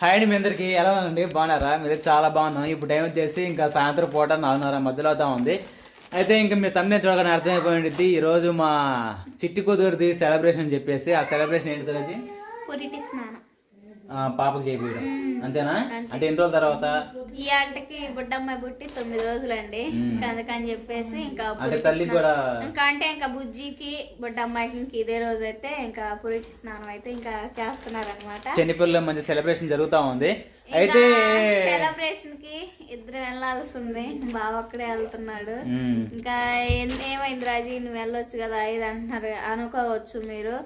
Hi అండి మీ అందరికి. ఎలా ఉందండి బాగున్నారా? మీరు చాలా బాగున్నాం. ఇప్పుడు టైం వచ్చేసి ఇంకా సాయంత్రం పూట నాలుగున్నర మధ్యలో అవుతా ఉంది. అయితే ఇంకా మీ తమ్మినే చూడగానే అర్థమైపోయింది ఈ రోజు మా చిట్టి కూతురుది సెలబ్రేషన్ చెప్పేసి. ఆ సెలబ్రేషన్ ఏంటి తెలిసి స్నానం. పాపకు చేపించడం అంతేనా? అంటే ఎన్ని రోజుల తర్వాత? ఈ ఆటకి బుడ్డమ్మాయి పుట్టి తొమ్మిది రోజులండి. ఇంకా అందుకని చెప్పేసి ఇంకా అంటే స్నానం. కూడా ఇంకా అంటే ఇంకా బుజ్జికి బుడ్డమ్మాయికి ఇంక ఇదే రోజు అయితే ఇంకా పురిటి స్నానం అయితే ఇంకా చేస్తున్నారు అనమాట చెన్నిపల్లిలో మంచి సెలబ్రేషన్ జరుగుతూ ఉంది. అయితే సెలబ్రేషన్కి ఇద్దరు వెళ్ళాల్సింది. బావ ఒక్కడే వెళ్తున్నాడు. ఇంకా ఏమైంది రాజీ? నువ్వు వెళ్ళొచ్చు కదా ఇది అంటున్నారు. అనుకోవచ్చు మీరు.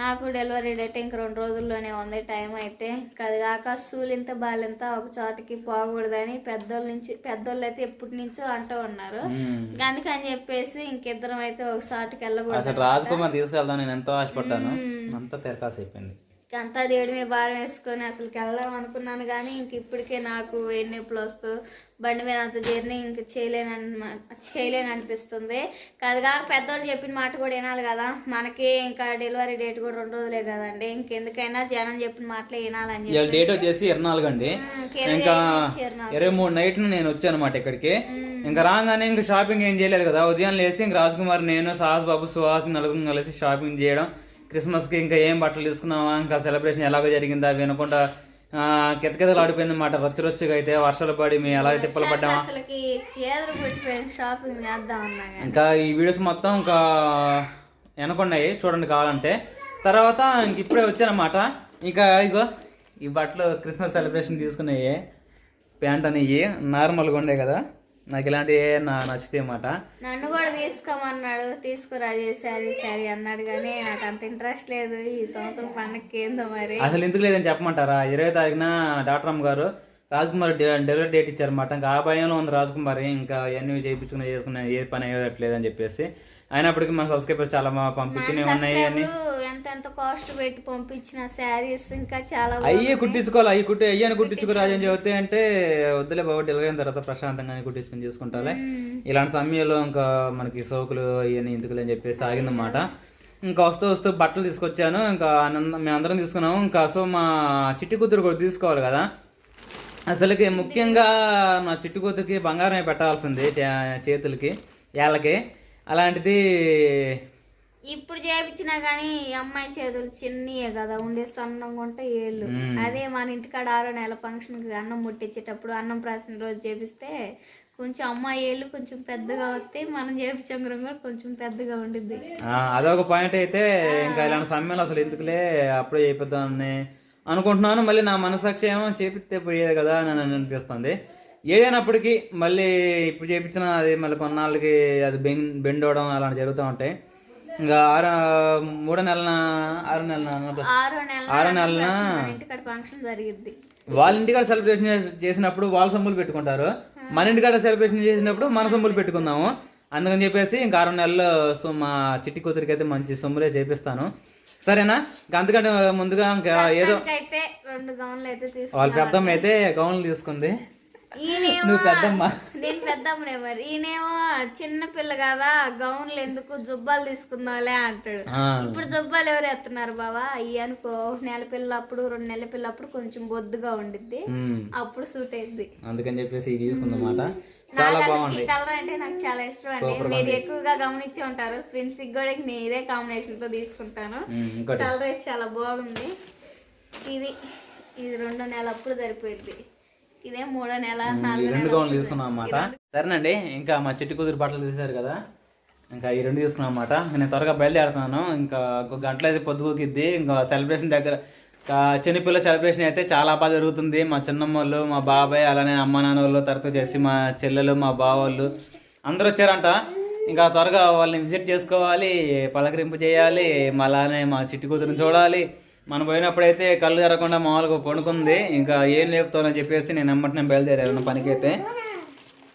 నాకు డెలివరీ డేట్ ఇంక రెండు రోజుల్లోనే ఉంది. టైం అయితే కాక సూలింత బాలింత ఒక చోటకి పోకూడదని పెద్దోళ్ళ నుంచి పెద్దోళ్ళు అయితే ఎప్పటి నుంచో అంటూ ఉన్నారు. అందుకని చెప్పేసి ఇంకిద్దరం అయితే ఒక చోటకి వెళ్ళకూడదు అసలు రాజ్ కుమార్ తీసుకెళ్దాం నేను ఎంతో ఆశపడ్డాను. అంతా తెరకాసు అయిపోయింది. అంతా దేవుడి మీద భారం వేసుకొని అసలుకి వెళ్దాం అనుకున్నాను కానీ ఇంక ఇప్పటికే నాకు వేడి నొప్పులు వస్తూ బండి మీద అంత జర్నీ ఇంక చేయలేను చేయలేను అనిపిస్తుంది కాదు కాక పెద్దోళ్ళు చెప్పిన మాట కూడా వినాలి కదా. మనకి ఇంకా డెలివరీ డేట్ కూడా రెండు రోజులే కదండి. ఇంకెందుకైనా జనం చెప్పిన మాటలే వినాలని చెప్పి డేట్ వచ్చేసి ఇరవై నాలుగు అండి. ఇంకా ఇరవై మూడు నైట్ నేను వచ్చాను అనమాట ఇక్కడికి. ఇంకా రాగానే ఇంకా షాపింగ్ ఏం చేయలేదు కదా. ఉదయం లేసి ఇంకా రాజ్ కుమార్ నేను సాహస్ బాబు సుహాస్ నలుగురు కలిసి షాపింగ్ చేయడం. క్రిస్మస్కి ఇంకా ఏం బట్టలు తీసుకున్నావా? ఇంకా సెలబ్రేషన్ ఎలాగో జరిగిందా? వినకుండా కితకితలు ఆడిపోయింది అనమాట రొచ్చు రొచ్చుగా అయితే వర్షాలు పడి మేము ఎలా తిప్పలు పడ్డామా ఇంకా ఈ వీడియోస్ మొత్తం ఇంకా వెనకున్నాయి చూడండి కావాలంటే. తర్వాత ఇంక ఇప్పుడే వచ్చానమాట. ఇంకా ఇగో ఈ బట్టలు క్రిస్మస్ సెలబ్రేషన్ తీసుకున్నాయి. ప్యాంట్ అనేవి నార్మల్గా ఉండే కదా. నాకు ఇలాంటివి నా నచ్చితే అన్నమాట నన్ను కూడా తీసుకోమన్నాడు. తీసుకురా శారీ శారీ అన్నాడు కానీ నాకు అంత ఇంట్రెస్ట్ లేదు. ఈ సంవత్సరం పండగకి ఏందో మరి. అసలు ఎందుకు లేదని చెప్పమంటారా? ఇరవై తారీఖున డాక్టర్ అమ్మ గారు రాజ్కుమార్ డెలివరీ డేట్ ఇచ్చారన్నమాట. ఇంకా ఆ భయంలో ఉంది రాజ్కుమార్. ఇంకా ఇవన్నీ చేయించుకున్నా చేసుకున్నా ఏ పని అయ్యేటట్లేదు అని చెప్పేసి. అయినప్పటికీ మన సబ్స్క్రైబర్స్ చాలా మా పంపించినవి ఉన్నాయి అని. ఎంత కాస్ట్ పెట్టి పంపించిన శారీస్ ఇంకా చాలా అయ్యే కుట్టించుకోవాలి అయ్యి కుట్టి అయ్యని కుట్టించుకో రాజని చెబితే అంటే వద్దులే బాబు డెలివరీ అయిన తర్వాత ప్రశాంతంగానే కుట్టించుకొని చేసుకుంటాలే ఇలాంటి సమయంలో ఇంకా మనకి సోకులు ఇవన్నీ ఎందుకులే అని చెప్పేసి ఆగిందన్నమాట ఇంకా వస్తూ వస్తూ బట్టలు తీసుకొచ్చాను ఇంకా ఆనందం మేమందరం తీసుకున్నాము. ఇంకా సో మా చిట్టి కూతురు కూడా తీసుకోవాలి కదా. అసలుకి ముఖ్యంగా నా చిట్టు కూతురికి బంగారమే పెట్టాల్సింది చేతులకి ఏళ్ళకి. అలాంటిది ఇప్పుడు చేపించినా గానీ ఈ అమ్మాయి చేతులు చిన్నయే కదా ఉండే సన్నంగా ఉంటే ఏళ్ళు. అదే మన ఇంటికాడ ఆరో నెల ఫంక్షన్కి అన్నం ముట్టించేటప్పుడు అన్నం ప్రాసిన రోజు చేపిస్తే కొంచెం అమ్మాయి ఏళ్ళు కొంచెం పెద్దగా వస్తే మనం చేపించాం కూడా కొంచెం పెద్దగా ఉండిద్ది. అదొక పాయింట్ అయితే ఇంకా ఇలాంటి సమయంలో అసలు ఎందుకులే అప్పుడే చేపిద్దామని అనుకుంటున్నాను. మళ్ళీ నా మనసాక్షి ఏమో చేపిస్తే పోయేది కదా అని అనిపిస్తుంది. ఏదైనప్పటికీ మళ్ళీ ఇప్పుడు చేపించిన అది మళ్ళీ కొన్నాళ్ళకి అది బెండ్ బెండ్ అవడం అలాంటి జరుగుతూ ఉంటాయి. ఇంకా ఆరు మూడో నెలన ఆరు నెలన ఆరో నెల ఆరో నెలన వాళ్ళ ఇంటికాడ సెలబ్రేషన్ చేసినప్పుడు వాళ్ళ సొమ్ములు పెట్టుకుంటారు. మన ఇంటికాడ సెలబ్రేషన్ చేసినప్పుడు మన సొమ్ములు పెట్టుకుందాము. అందుకని చెప్పేసి ఇంకా ఆరు నెలలు సో మా చిట్టి కూతురికి అయితే మంచి సొమ్ములే చేపిస్తాను. సరేనా? ఇంకా అంతకంటే ముందుగా ఇంకా ఏదో రెండు గౌన్లు అయితే తీసుకు వాళ్ళ పెద్దమ్మ అయితే గౌన్లు తీసుకుంది. నువ్వు పెద్దమ్మ. నేను పెద్దమ్మనే మరి. ఈయనేమో చిన్న పిల్ల కదా గౌన్లు ఎందుకు జుబ్బాలు తీసుకుందాంలే అంటాడు. ఇప్పుడు జుబ్బాలు ఎవరు ఎత్తున్నారు బావా? ఈ అనుకో నెల పిల్లప్పుడు రెండు నెలల పిల్లప్పుడు కొంచెం బొద్దుగా ఉండిద్ది. అప్పుడు సూట్ అయింది అందుకని చెప్పేసి ఇది తీసుకుందన్నమాట. చాలా బాగుంది. ఈ కలర్ అంటే నాకు చాలా ఇష్టం అండి. మీరు ఎక్కువగా గమనించి ఉంటారు. ఫ్రెండ్స్ కూడా నేను ఇదే కాంబినేషన్తో తీసుకుంటాను. కలర్ అయితే చాలా బాగుంది. ఇది ఇది రెండో నెల అప్పుడు సరిపోయింది ఇదే మూడో నెల ఈ రెండు నెల గౌన్లు తీసుకున్నాం అన్నమాట. సరేనండి ఇంకా మా చిట్టి కూతురు బట్టలు చూసారు కదా. ఇంకా ఈ రెండు తీసుకున్నాం అన్నమాట. నేను త్వరగా బయలుదేరుతున్నాను. ఇంకా ఒక గంటలో అయితే పొద్దుగుకిద్ది ఇంకా సెలబ్రేషన్ దగ్గర చిన్నపిల్ల సెలబ్రేషన్ అయితే చాలా బాగా జరుగుతుంది. మా చిన్నమ్మ వాళ్ళు మా బాబాయ్ అలానే అమ్మ నాన్న వాళ్ళు తరచు చేసి మా చెల్లెలు మా బావ వాళ్ళు అందరూ వచ్చారంట. ఇంకా త్వరగా వాళ్ళని విజిట్ చేసుకోవాలి పలకరింపు చేయాలి మా అలానే మా చిట్టి కూతురుని చూడాలి. మనం పోయినప్పుడైతే కళ్ళు తెరకుండా మామూలుగా పడుకుంది ఇంకా ఏం లేపుతానని చెప్పేసి నేను ఎమ్మటి నేను బయలుదేరాను పనికైతే.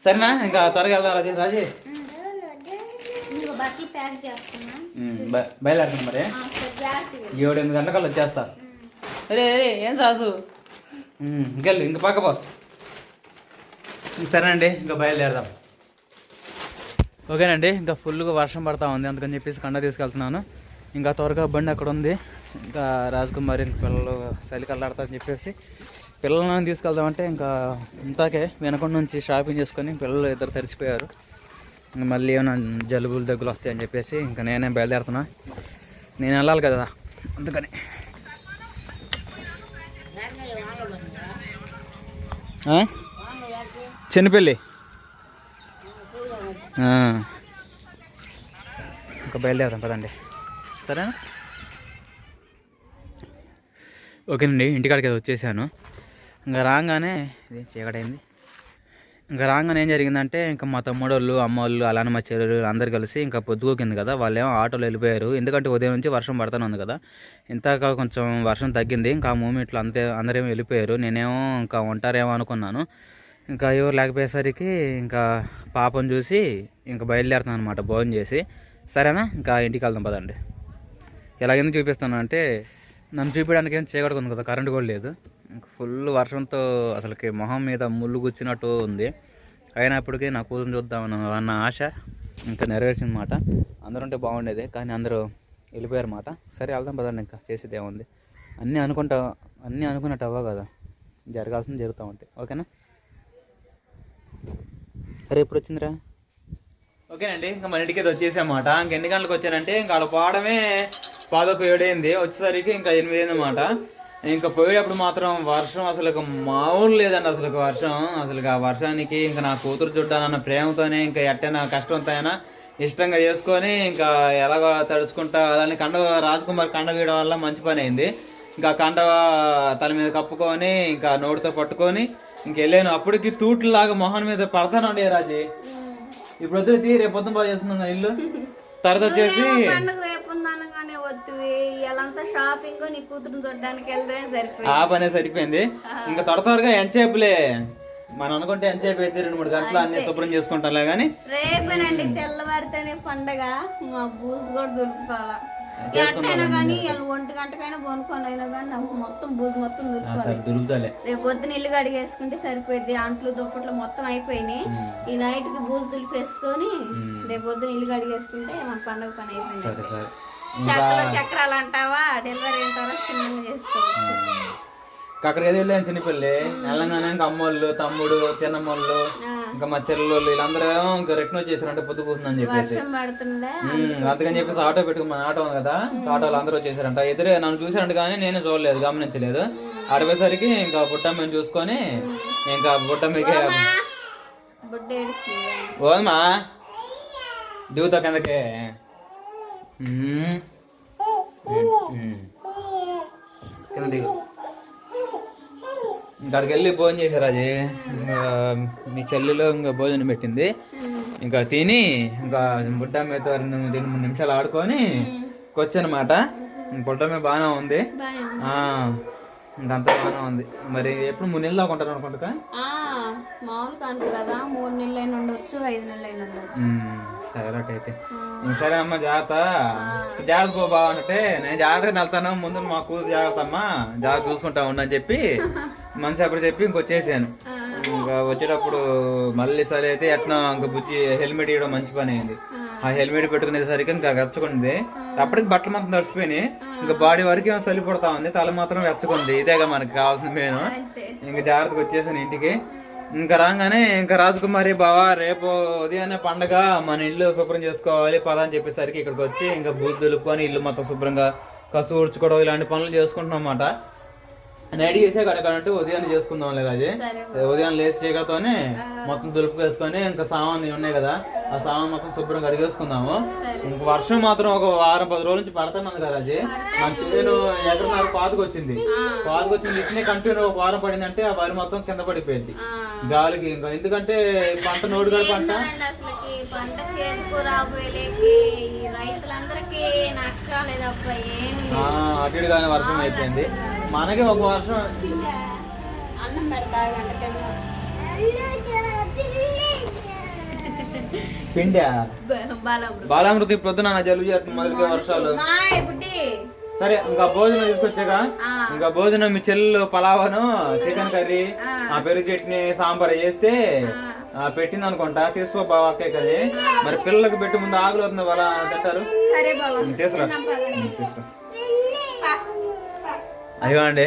సరేనా? ఇంకా త్వరగా వెళ్దాం రాజీ రాజీ. బయలుదేరుతాను మరి. ఏడు ఎనిమిది గంటలకల్లా వచ్చేస్తా. అరే అరే ఏం సాసు? ఇంకెళ్ళు ఇంక పక్క పో. సరేనండి ఇంకా బయలుదేరదాం. ఓకేనండి ఇంకా ఫుల్గా వర్షం పడతా ఉంది అందుకని చెప్పేసి కండ తీసుకెళ్తున్నాను. ఇంకా త్వరగా బండి అక్కడ ఉంది. ఇంకా రాజకుమారి పిల్లలు చలికల్లాడతారని చెప్పేసి పిల్లలను తీసుకెళ్దామంటే ఇంకా ఇంతాకే వెనకొండ నుంచి షాపింగ్ చేసుకొని పిల్లలు ఇద్దరు తడిచిపోయారు ఇంక మళ్ళీ ఏమైనా జలుబులు దగ్గులు వస్తాయని చెప్పేసి ఇంకా నేనే బయలుదేరుతున్నా. నేను వెళ్ళాలి కదా అందుకని. చిన్నపల్లి? ఇంకా బయలుదేరుతాం పదండి. సరేనా? ఓకేనండి ఇంటికాడికి అయితే వచ్చేసాను. ఇంకా రాగానే ఇది చీకటైంది. ఇంకా రాగానే ఏం జరిగిందంటే ఇంకా మా తమ్ముడోళ్ళు అమ్మోళ్ళు అమ్మ వాళ్ళు అలానే మా చెల్లెలు అందరు కలిసి ఇంకా పొద్దుకోకింది కదా వాళ్ళేమో ఆటోలో వెళ్ళిపోయారు. ఎందుకంటే ఉదయం నుంచి వర్షం పడుతూనే ఉంది కదా. ఇంతక కొంచెం వర్షం తగ్గింది ఇంకా ఆ మూమెంట్లో అంతే అందరేమో వెళ్ళిపోయారు. నేనేమో ఇంకా ఉంటారేమో అనుకున్నాను. ఇంకా ఎవరు లేకపోయేసరికి ఇంకా పాపం చూసి ఇంకా బయలుదేరుతాను అనమాట భోజనం చేసి. సరేనా? ఇంకా ఇంటికి వెళ్దాం పదండి. ఎలాగైనా చూపిస్తాను అంటే నన్ను చూపించడానికి ఏం చేయకూడదు కదా కరెంట్ కూడా లేదు. ఫుల్ వర్షంతో అసలుకి మొహం మీద ముళ్ళు గుచ్చినట్టు ఉంది. అయినప్పటికీ నా కూతురు చూద్దామని అన్న ఆశ ఇంకా నెరవేర్చింది మాట. అందరూ ఉంటే బాగుండేది కానీ అందరూ వెళ్ళిపోయారు మాట. సరే వెళ్దాం పదండి ఇంకా చేసేది ఏముంది? అన్నీ అనుకుంటా అన్నీ అనుకున్నట్టు అవ్వ కదా. జరగాల్సింది జరుగుతూ ఉంటాయి ఓకేనా? సరే ఎప్పుడు వచ్చిందిరా? ఓకేనండి ఇంకా మన ఇంటికి అయితే వచ్చేసామాట ఇంక ఎన్ని గంటలకు వచ్చానంటే ఇంకా అక్కడ పోవడమే పాదొక ఏడైంది. వచ్చేసరికి ఇంకా ఎనిమిది అయింది అనమాట ఇంకా పోయేటప్పుడు మాత్రం వర్షం అసలు మామూలు లేదండి అసలు వర్షం. అసలు ఆ వర్షానికి ఇంకా నా కూతురు చూడ్డానన్న ప్రేమతోనే ఇంకా ఎట్టైనా కష్టంతోనైనా అయినా ఇష్టంగా చేసుకొని ఇంకా ఎలాగో తడుచుకుంటా అలానే కండ రాజకుమార్ కండ వేయడం వల్ల మంచి పని అయింది. ఇంకా కండ తల మీద కప్పుకొని ఇంకా నోటితో పట్టుకొని ఇంకెళ్ళాను అప్పటికి తూట్లాగా మొహం మీద పడతానండి రాజీ. ఇప్పుడు వద్దు రేపు పొద్దున బాగా చేస్తున్నాం కదా ఇల్లు. తర్వాత వచ్చేసి పండుగ రేపు ఉందనగానే వద్దువి. ఇలాంతా షాపింగ్ నీ చూడడానికి ఆ పనే సరిపోయింది. ఇంకా త్వర త్వరగా ఎంతసేపులే మనం అనుకుంటే ఎంతసేపు అయితే రెండు మూడు గంటలు అన్ని శుభ్రం చేసుకుంటాంలే కానీ రేపేనండి తెల్లవారితేనే పండగ. మా బూజు కూడా దొరుకుతావా? కానీ వీళ్ళు ఒంటి గంటకైనా కొనుక్కొని అయినా కానీ నాకు మొత్తం బూజు మొత్తం రేపు పొద్దున ఇల్లు కడిగేసుకుంటే సరిపోద్ది అంట్లు దుప్పట్లు మొత్తం అయిపోయినాయి. ఈ నైట్కి బూజు దులిపేసుకొని రేపు పొద్దున ఇల్లు కడిగేసుకుంటే మన పండగ పని అయిపోయింది. చక్కలు చక్రాలు అంటావా? డెలివరీ అంటావా? చిన్నగా చేసుకోవచ్చు? అక్కడికి అయితే వెళ్ళాను చిన్నపిల్లి? వెళ్ళంగానే ఇంకా అమ్మోళ్ళు తమ్ముడు తిన్నమ్మోళ్ళు ఇంకా మా చెల్లెళ్ళు వీళ్ళందరూ ఏమో ఇంకా రిటర్న్ వచ్చేసారు అంటే పొద్దు కూతుందని చెప్పేసి. అందుకని చెప్పేసి ఆటో పెట్టుకుని ఆటో ఉంది కదా ఆటోలు అందరూ వచ్చేసారంట. ఎదురే నన్ను చూసారంట కానీ నేనే చూడలేదు గమనించలేదు. అడిగేసరికి ఇంకా బుట్టమ్మని చూసుకొని ఇంకా బుట్టమ్మకి ఓదమ్మా దిగుతా కిందకే. కింద దిగు. అక్కడికి వెళ్ళి భోజనం చేశారు అది మీ చెల్లెలు ఇంకా భోజనం పెట్టింది. ఇంకా తిని ఇంకా బుట్ట మీద రెండు మూడు నిమిషాలు ఆడుకొని వచ్చానమాట బుట్ట మీద బాగానే ఉంది. ఇంకంతా బాగానే ఉంది. మరి ఎప్పుడు మూడు నెలలు దాకా ఉంటారు అనుకుంటా మామూలు కాదు కదా. మూడు నెలలు అయినా ఉండొచ్చు ఐదు నెలలు అయినా ఉండొచ్చు సరే అయితే ఇంక సరే అమ్మ జాగ్రత్త. జాగ్రత్త పో బాగుంటే నేను జాగ్రత్తగా వెళ్తాను. ముందు మా కూతురు జాగ్రత్త అమ్మా. జాగ్రత్త చూసుకుంటా ఉండని చెప్పి మంచి అప్పుడు చెప్పి ఇంకొచ్చేసాను ఇంకా వచ్చేటప్పుడు మళ్ళీ సరే అయితే ఎట్లా ఇంకా బుజ్జి హెల్మెట్ ఇవ్వడం మంచి పని అయింది. ఆ. హెల్మెట్ పెట్టుకునేసరికి ఇంకా వెచ్చకుంది అప్పటికి బట్టలు మొత్తం తడిసిపోయినాయి. ఇంకా బాడీ వరకు ఏమో చలి పుడతా ఉంది. తల మాత్రం వెచ్చకుంది ఇదేగా మనకి కావాల్సిన మెయిన్ అంతే. ఇంకా జాగ్రత్తగా వచ్చేసాను ఇంటికి. ఇంకా రాగానే ఇంకా రాజకుమారి బావా రేపు ఉదయాన్నే పండగ. మన ఇల్లు శుభ్రం చేసుకోవాలి. పద అని చెప్పేసరికి ఇక్కడికి వచ్చి ఇంకా బూత్ దులుపుకొని ఇల్లు మొత్తం శుభ్రంగా కసు ఊడ్చుకోవడం ఇలాంటి పనులు చేసుకుంటున్నాం అన్నమాట. నైట్ చేసే కడకంటే ఉదయాన్నే చేసుకుందాం రాజే. ఉదయం లేచి చేయగలతోనే మొత్తం దులుపు వేసుకొని ఇంకా సామాన్ ఉన్నాయి కదా ఆ సామాన్ మొత్తం శుభ్రం కడిగేసుకుందాము. ఇంక వర్షం మాత్రం ఒక వారం పది రోజుల నుంచి పడుతున్నాను కదా రాజే. మన నేను ఎకరన్నర పాతకు వచ్చింది. పాతకు వచ్చింది ఇట్నే కంటిన్యూ ఒక వారం పడిందంటే ఆ వరి మొత్తం కింద పడిపోయింది. గాలికి ఇంకా ఎందుకంటే పంట నోడుగా పంట? పంట రైతులందరికీ నష్టాలే అటు ఇటుగానే వర్షం అయిపోయింది. మనకి ఒక వర్షం. అన్నం పిండా? బలం బాలామృతి. ప్రొద్దున జలుబు చేస్తుంది మొదటి వర్షాలు. సరే ఇంకా భోజనం తీసుకొచ్చాక. ఇంకా భోజనం మీ చెల్లెలు పలావను చికెన్ కర్రీ ఆ. పెరుగు చట్నీ సాంబార్ చేస్తే ఆ, పెట్టింది అనుకుంటా తీసుకో బాగా అక్కే కది మరి పిల్లలకు పెట్టి ముందు ఆకులు అవుతుంది వాళ్ళ తింటారు బాబా తీసుకురా. తీసుకురా. అయ్యో అండి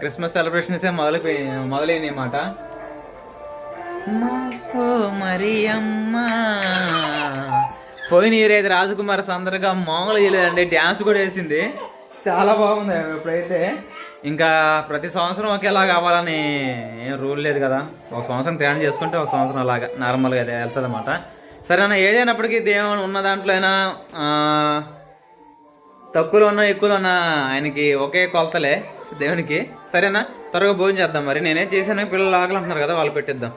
క్రిస్మస్ సెలబ్రేషన్స్ మొదలైపోయి మొదలైన మాట ఓ మరి అమ్మా పోయిన ఇయర్ అయితే రాజకుమార్ సందరగా మామూలు చేయలేదండి డ్యాన్స్ కూడా వేసింది చాలా బాగుంది ఇప్పుడైతే. ఇంకా ప్రతి సంవత్సరం ఒకేలా కావాలని ఏం రూల్ లేదు కదా. ఒక సంవత్సరం ప్లాన్ చేసుకుంటే ఒక సంవత్సరం అలాగా నార్మల్గా వెళ్తుంది అనమాట సరేనా ఏదైనప్పటికీ దేవుడు ఉన్న దాంట్లో అయినా తక్కువలో ఉన్నా ఎక్కువలో ఉన్నా ఆయనకి ఒకే కొలతలే దేవునికి. సరేనా? త్వరగా భోజనం చేద్దాం మరి. నేనేం చేశాను పిల్లలు ఆకలి అంటున్నారు కదా వాళ్ళు పెట్టిద్దాం.